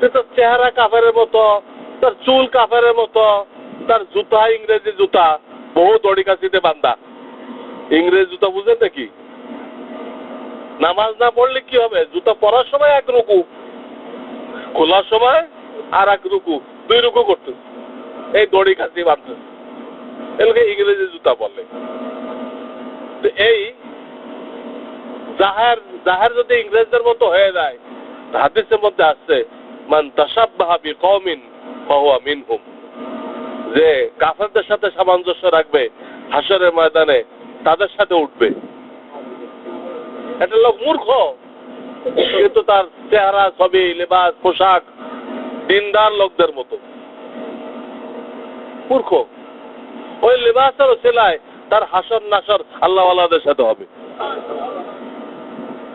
কিন্তু চেহারা কাফের মতো, তার চুল কাফের মতো, তার জুতা ইংরেজি জুতা বহু দড়ি কাছিতে বান্ধা ইংরেজি জুতা বুঝেন নাকি? নামাজ না পড়লে কি হবে? জুতা পরার সময় এক রুকু, খোলার সময় আর এক রুকু, দুই রুকু করতে। এই দড়ি কাছি বাঁধতে এগুলোকে ইংরেজি জুতা বলে। এই জাহার জাহার যদি ইংরেজদের মতো হয়ে যায়, হাদিসের মধ্যে আসছে মান ফাহুয়া মিনহুম। যে কাফেরদের সাথে সামঞ্জস্য রাখবে হাসরের ময়দানে, তাদের সাথে উঠবে। লোক মূর্খ, কিন্তু তার চেহারা, ছবি, লেবাস, পোশাক দিনদার লোকদের মতো। মূর্খ। ওই লেবাসের সেলায় তার হাসর নাসর আল্লাহওয়ালাদের সাথে হবে।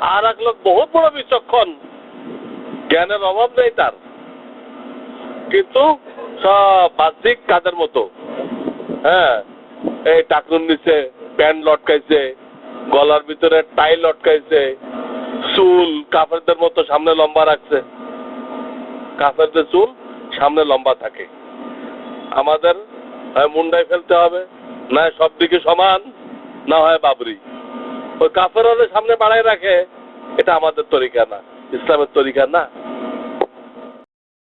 আর এক লোক বহুত বড় বিচক্ষণ জ্ঞানের অভাব নেই তার। কিন্তু সব বাহ্যিক কাজের মতো। হ্যাঁ এই টাকুন নিচে প্যান্ট লটকাইছে, গলার ভিতরে টাই লটকাইছে, চুল কাফেরদের মতো সামনে লম্বা রাখছে। কাফেরদের চুল সামনে লম্বা থাকে। আমাদের হয় মুন্ডায় ফেলতে হবে, না সব দিকে সমান, না হয় বাবরি। ওই কাফের সামনে বাড়ায় রাখে, এটা আমাদের তরিকা না, ইসলামের তরিকা না।